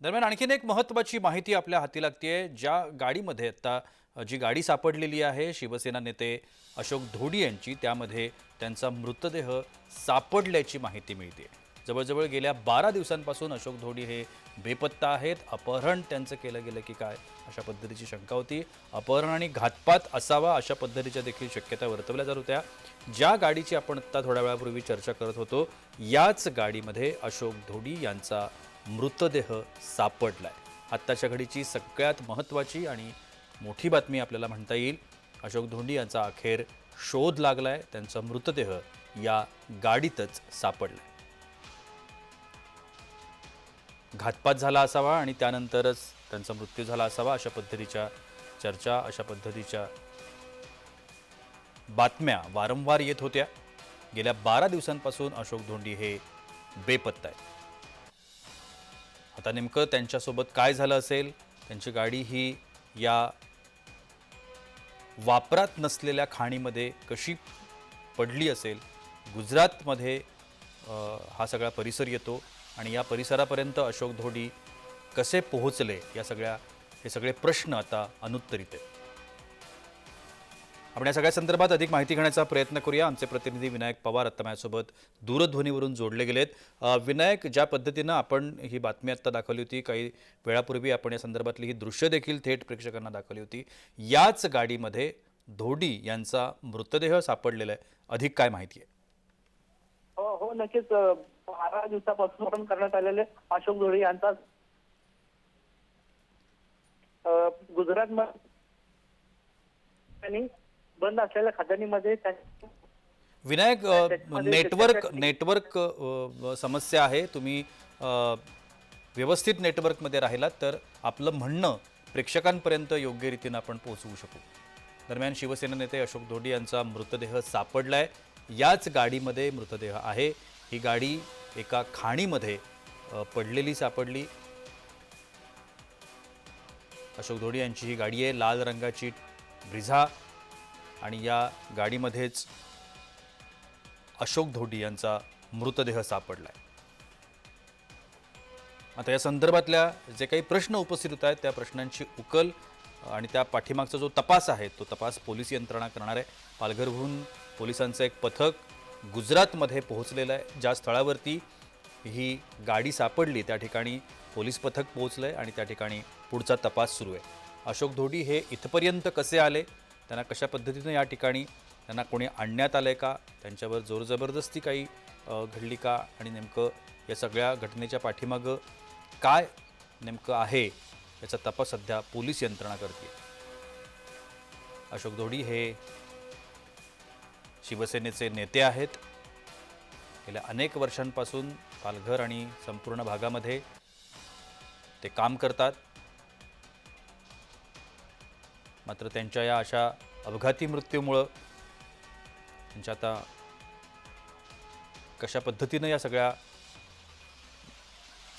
दरम्यान आणखीन एक महत्त्वाची माहिती आपल्या हाती लागते ज्या गाडीमध्ये आता जी गाडी सापडलेली आहे शिवसेना नेते अशोक धोडी यांची त्यामध्ये त्यांचा मृतदेह सापडल्याची माहिती मिळते जवळजवळ गेल्या बारा दिवसांपासून अशोक धोडी हे बेपत्ता आहेत. अपहरण त्यांचं केलं गेलं की काय अशा पद्धतीची शंका होती. अपहरण आणि घातपात असावा अशा पद्धतीच्या देखील शक्यता वर्तवल्या जात होत्या. ज्या गाडीची आपण आत्ता थोड्या वेळापूर्वी चर्चा करत होतो याच गाडीमध्ये अशोक धोडी यांचा मृतदेह सापडलाय. आत्ताच्या घडीची सगळ्यात महत्त्वाची आणि मोठी बातमी आपल्याला म्हणता येईल अशोक धोंडी यांचा अखेर शोध लागलाय त्यांचा मृतदेह या गाडीतच सापडलाय. घातपात झाला असावा आणि त्यानंतरच त्यांचा मृत्यू झाला असावा अशा पद्धतीच्या चर्चा अशा पद्धतीच्या बातम्या वारंवार येत होत्या. गेल्या बारा दिवसांपासून अशोक धोंडी हे बेपत्ता आहेत. आता नेमकं त्यांच्यासोबत काय झालं असेल? त्यांची गाडी ही या वापरात नसलेल्या खाणीमध्ये कशी पडली असेल? गुजरातमध्ये हा सगळा परिसर येतो आणि या परिसरापर्यंत अशोक धोडी कसे पोहोचले? या सगळ्या हे सगळे प्रश्न आता अनुत्तरित आहेत. आपण या सगळ्या संदर्भात अधिक माहिती घेण्याचा प्रयत्न करूया. आमचे प्रतिनिधी विनायक पवार आता माझ्यासोबत दूरध्वनीवरून जोडले गेलेत. विनायक ज्या पद्धतीनं आपण ही बातमी आत्ता दाखवली होती काही वेळापूर्वी आपण या संदर्भातली ही दृश्य देखील थेट प्रेक्षकांना दाखवली होती. याच गाडीमध्ये धोडी यांचा मृतदेह सापडलेला आहे. अधिक काय माहिती आहे? हो हो नक्कीच. बारा दिवसापासून आपण करण्यात आलेले अशोक धोळे यांचा गुजरात बंद असलेल्या खदानीमध्ये त्यांनी विनायक नेटवर्क नेटवर्क समस्या आहे. तुम्ही व्यवस्थित नेटवर्कमध्ये राहिलात तर आपलं म्हणणं प्रेक्षकांपर्यंत योग्य रीतीनं आपण पोहोचवू शकू. दरम्यान शिवसेना नेते अशोक धोडी यांचा मृतदेह सापडलाय. याच गाडीमध्ये मृतदेह आहे. ही गाडी एका खाणीमध्ये पडलेली सापडली. अशोक धोडी यांची ही गाडी आहे. लाल रंगाची ब्रिझा आणि या गाडीमध्येच अशोक धोडी यांचा मृतदेह सापडलाय. आता या संदर्भातल्या जे काही प्रश्न उपस्थित होत आहेत त्या प्रश्नांची उकल आणि त्या पाठीमागचा जो तपास आहे तो तपास पोलीस यंत्रणा करणार आहे. पालघरहून पोलिसांचं एक पथक गुजरातमध्ये पोहोचलेलं आहे. ज्या स्थळावरती ही गाडी सापडली त्या ठिकाणी पोलीस पथक पोहोचलं आहे आणि त्या ठिकाणी पुढचा तपास सुरू आहे. अशोक धोडी हे इथपर्यंत कसे आले? त्यांना कशा पद्धतीनं या ठिकाणी त्यांना कोणी आणण्यात आलं आहे का? त्यांच्यावर जोर जबरदस्ती काही घडली का? आणि नेमकं या सगळ्या घटनेच्या पाठीमागं काय नेमकं आहे याचा तपास सध्या पोलीस यंत्रणा करते. अशोक धोडी हे शिवसेनेचे नेते आहेत. गेल्या अनेक वर्षांपासून पालघर आणि संपूर्ण भागामध्ये ते काम करतात. मात्र त्यांच्या या अशा अपघाती मृत्यूमुळं त्यांच्या आता कशा पद्धतीनं या सगळ्या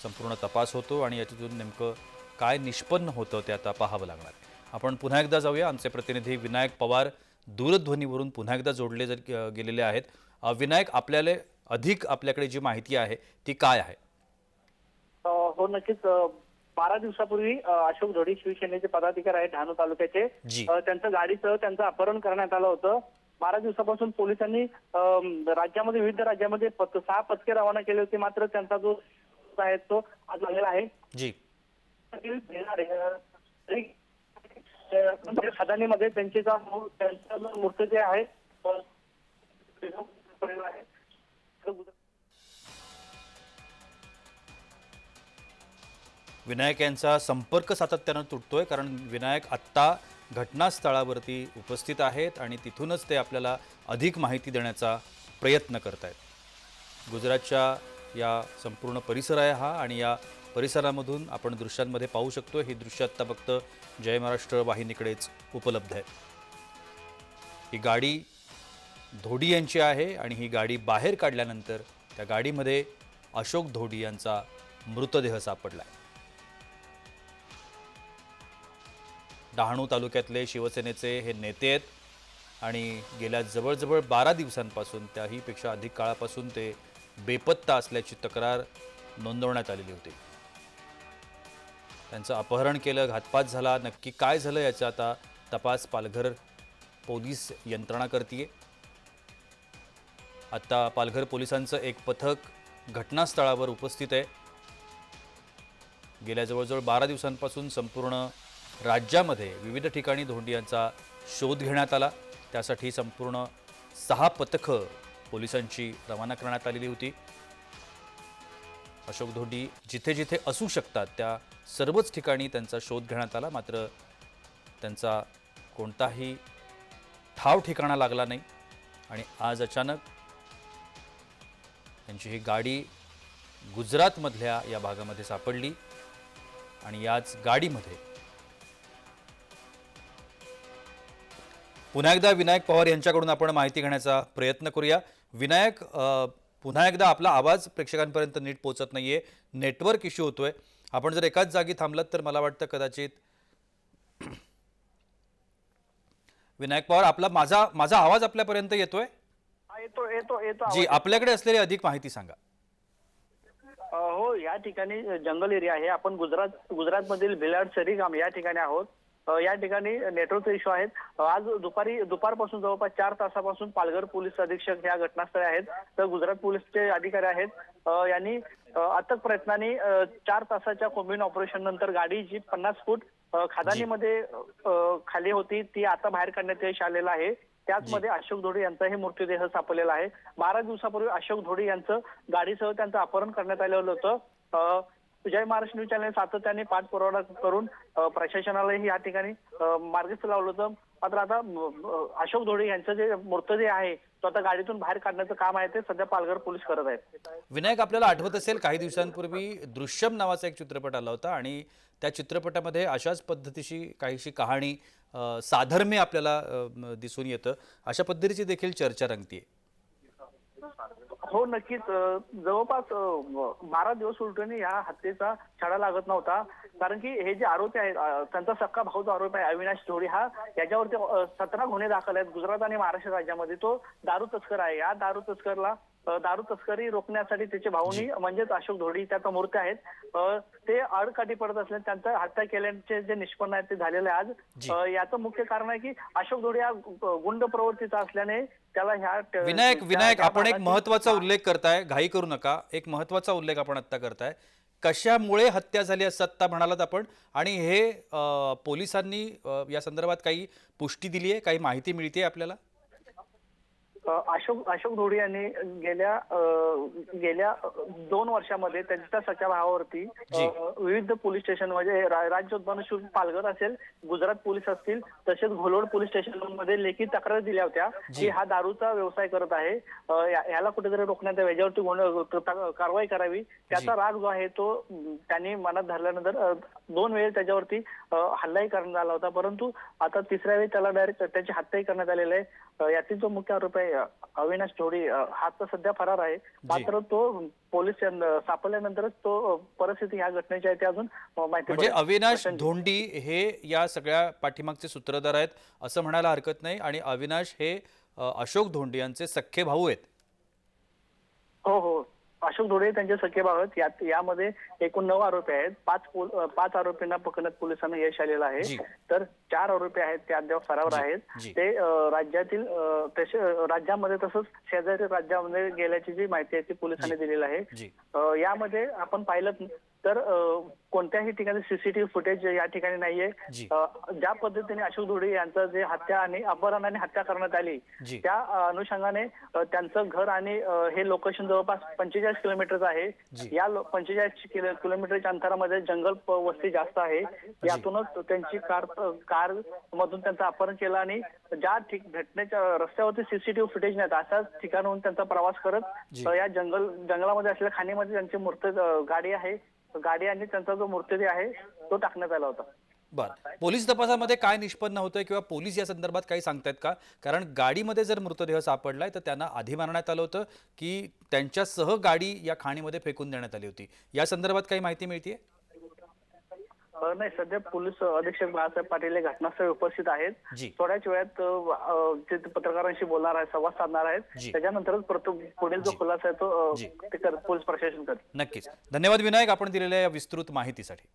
संपूर्ण तपास होतो आणि याच्यातून नेमकं काय निष्पन्न होतं ते आता पाहावं लागणार आपण पुन्हा एकदा जाऊया. आमचे प्रतिनिधी विनायक पवार दूरध्वनीवरून पुन्हा एकदा जोडले जर गेलेले आहेत. विनायक आपल्याला अधिक आपल्याकडे जी माहिती आहे ती काय आहे? हो नक्कीच. बारा दिवसापूर्वी अशोक धोडी शिवसेनेचे पदाधिकारी आहेत डहाणू तालुक्याचे. जी. त्यांचं गाडीचं त्यांचं अपहरण करण्यात आलं होतं. बारा दिवसापासून पोलिसांनी राज्यामध्ये विविध राज्यामध्ये सहा पथके रवाना केले होते. मात्र त्यांचा जो आहे तो आज झालेला आहे. जी. खदानीमध्ये त्यांचे जो त्यांचा जो मृतदेह आहे विनायक यांचा संपर्क सातत्यानं तुटतो आहे कारण विनायक आत्ता घटनास्थळावरती उपस्थित आहेत आणि तिथूनच ते आपल्याला अधिक माहिती देण्याचा प्रयत्न करत आहेत गुजरातच्या या संपूर्ण परिसर आहे हा आणि या परिसरामधून आपण दृश्यांमध्ये पाहू शकतो ही दृश्य आत्ता फक्त जय महाराष्ट्र वाहिनीकडेच उपलब्ध आहे. ही गाडी धोडी यांची आहे आणि ही गाडी बाहेर काढल्यानंतर त्या गाडीमध्ये अशोक धोडी यांचा मृतदेह सापडला आहे डहाणू तालुक्यातले शिवसेनेचे हे नेते आहेत. आणि गेल्या जवळजवळ बारा दिवसांपासून त्याहीपेक्षा अधिक काळापासून ते बेपत्ता असल्याची तक्रार नोंदवण्यात आलेली होती. त्यांचं अपहरण केलं घातपात झाला. नक्की काय झालं याचा आता तपास पालघर पोलीस यंत्रणा करते आत्ता पालघर पोलिसांचं एक पथक घटनास्थळावर उपस्थित आहे. गेल्या जवळजवळ बारा दिवसांपासून संपूर्ण राज्यामध्ये विविध ठिकाणी धोंडियांचा शोध घेण्यात आला. त्यासाठी संपूर्ण सहा पथकं पोलिसांची रवाना करण्यात आलेली होती. अशोक धोंडी जिथे जिथे असू शकतात त्या सर्वच ठिकाणी त्यांचा शोध घेण्यात आला. मात्र त्यांचा कोणताही ठाव ठिकाणा लागला नाही. आणि आज अचानक त्यांची ही गाडी गुजरातमधल्या या भागामध्ये सापडली. आणि याच गाडीमध्ये पुन्हा एकदा विनायक पवार यांच्याकडून आपण माहिती घेण्याचा प्रयत्न करूया. विनायक पुन्हा एकदा आपला आवाज प्रेक्षकांपर्यंत नीट पोहोचत नाहीये. नेटवर्क इश्यू होतोय. आपण जर एकाच जागी थांबलात तर मला वाटतं कदाचित विनायक पवार आपला माझा माझा आवाज आपल्यापर्यंत येतोय? येतो येतो येतो जी आपल्याकडे असलेली अधिक माहिती सांगा. हो या ठिकाणी जंगल एरिया आहे. आपण गुजरात गुजरातमधील भिलाड सरीगाम या ठिकाणी आहोत. या ठिकाणी नेटवर्क इश्यू आहेत. आज दुपारी दुपारपासून जवळपास चार तासापासून पालघर पोलीस अधीक्षक या घटनास्थळी आहेत. तर गुजरात पोलीसचे अधिकारी आहेत. यांनी अथक प्रयत्नाने चार तासाच्या कोम्बिन ऑपरेशन नंतर गाडी जी पन्नास फूट खादानीमध्ये खाली होती ती आता बाहेर काढण्यात यश आलेलं आहे. त्याचमध्ये अशोक धोडे यांचाही मृत्यूदेह सापडलेला आहे. बारा दिवसापूर्वी अशोक धोडे यांचं गाडीसह त्यांचं अपहरण करण्यात आलेलं होतं. जय महाराष्ट्र न्यूज चॅनल सातत्याने पाठपुरावा करून प्रशासनालाही या ठिकाणी अ, मार्गस्थ लावलं होतं. मात्र आता अशोक धोडे यांचं जे मृतदेह आहे तो आता गाडीतून बाहेर काढण्याचं काम आहे ते सध्या पालघर पोलीस करत आहेत. विनायक आपल्याला आठवत असेल काही दिवसांपूर्वी दृश्यम नावाचा एक चित्रपट आला होता आणि त्या चित्रपटामध्ये अशाच पद्धतीची काहीशी कहाणी साधर्म्य आपल्याला दिसून येतं. अशा पद्धतीची देखील चर्चा रंगतीये. हो नक्कीच. जवळपास बारा दिवस उलटून या हत्येचा छडा लागत नव्हता. कारण की हे जे आरोपी आहेत त्यांचा सक्का भाऊ जो आरोपी आहे अविनाश धोडी हा याच्यावरती सतरा गुन्हे दाखल आहेत. गुजरात आणि महाराष्ट्र राज्यामध्ये. तो दारू तस्कर आहे. या दारू तस्करला दारू तस्करी रोखण्यासाठी त्याचे भाऊनी म्हणजेच अशोक धोडी त्याचा मूर्ती आहेत. ते आडकाठी पडत असल्याने त्यांचा हत्या केल्याचे जे निष्पन्न आहे ते झालेले. आज. याचं मुख्य कारण आहे की अशोक धोडी हा गुंड प्रवृत्तीचा असल्याने त्याला ह्या विनायक विनायक आपण एक महत्त्वाचा उल्लेख करताय घाई करू नका. एक महत्त्वाचा उल्लेख आपण आत्ता करताय. कशामुळे हत्या झाली असं आत्ता म्हणालात आपण? आणि हे पोलिसांनी या संदर्भात काही पुष्टी दिली आहे काही माहिती मिळते आपल्याला? अशोक अशोक धोडी यांनी गेल्या गेल्या दोन वर्षामध्ये त्यांच्या सच्या भावावरती. विविध पोलीस स्टेशन म्हणजे राज्य उत्पन्न शुल्क पालघर असेल गुजरात पोलीस असतील तसेच घोलोड पोलीस स्टेशनमध्ये लेखी तक्रार दिल्या होत्या. की हा दारूचा व्यवसाय करत आहे. याला कुठेतरी रोखण्यात यावं, याच्यावरती कारवाई करावी. त्याचा राग जो आहे तो त्यांनी मनात धरल्यानंतर दोन वेळेस त्याच्यावरती हल्लाही करण्यात आला होता. परंतु आता तिसऱ्या वेळी त्याला डायरेक्ट त्याची हत्याही करण्यात आलेली आहे. यातील जो मुख्य आरोप आहे अविनाश अ, हा तर सध्या फरार आहे. मात्र तो पोलीस सापडल्यानंतरच तो परिस्थिती ह्या घटनेची आहे ते अजून माहिती म्हणजे. अविनाश धोंडी हे या सगळ्या पाठीमागचे सूत्रधार आहेत असं म्हणायला हरकत नाही. आणि अविनाश हे अशोक धोंडी यांचे सख्खे भाऊ आहेत. हो हो. अशोक धोडे त्यांचे आहेत यात यामध्ये एकूण नऊ आरोपी आहेत पाच पोल- पाच आरोपींना पकडण्यात पोलिसांना यश आलेलं जी. आहे तर चार आरोपी आहेत ते अद्याप फरावर जी. आहेत जी. ते अ, राज्यातील अ, तसे अ, राज्यामध्ये तसंच शेजारी राज्यामध्ये गेल्याची जी माहिती आहे ती पोलिसांनी दिलेली आहे जी अ, यामध्ये आपण पाहिलं तर कोणत्याही ठिकाणी सीसीटीव्ही फुटेज या ठिकाणी नाहीये. ज्या पद्धतीने अशोक धुळे यांचं जे हत्या आणि अपहरण आणि हत्या करण्यात आली. त्या अनुषंगाने त्यांचं घर आणि हे लोकेशन जवळपास पंचेचाळीस किलोमीटरचं आहे. या पंचेचाळीस किलो किलोमीटरच्या अंतरामध्ये जंगल वस्ती जास्त आहे. यातूनच त्यांची कार कार मधून त्यांचं अपहरण केलं आणि ज्या ठिक घटनेच्या रस्त्यावरती सीसीटीव्ही फुटेज नाहीत अशाच ठिकाणाहून त्यांचा प्रवास करत या जंगल जंगलामध्ये असलेल्या खाणीमध्ये त्यांची मूर्त गाडी आहे. गाडी आणि त्यांचा जो मृतदेह आहे तो टाकण्यात आला होता. बर. पोलीस तपासामध्ये काय निष्पन्न होतंय किंवा पोलीस या संदर्भात काही सांगतायत का? कारण गाडीमध्ये जर मृतदेह सापडलाय तर त्यांना आधी मारण्यात आलं होतं की त्यांच्यासह गाडी या खाणीमध्ये फेकून देण्यात आली होती. या संदर्भात काही माहिती मिळतीये? नाही सध्या पोलीस अधीक्षक बाळासाहेब पाटील हे घटनास्थळी उपस्थित आहेत जी. थोड्याच वेळात अ, ते पत्रकारांशी बोलणार आहेत संवाद साधणार आहेत जी. त्याच्यानंतरच प्रथम पुढील जो जी. खुलासा आहे तो अ, जी. ते कर- पोलीस प्रशासन करते नक्कीच धन्यवाद विनायक आपण दिलेल्या या विस्तृत माहितीसाठी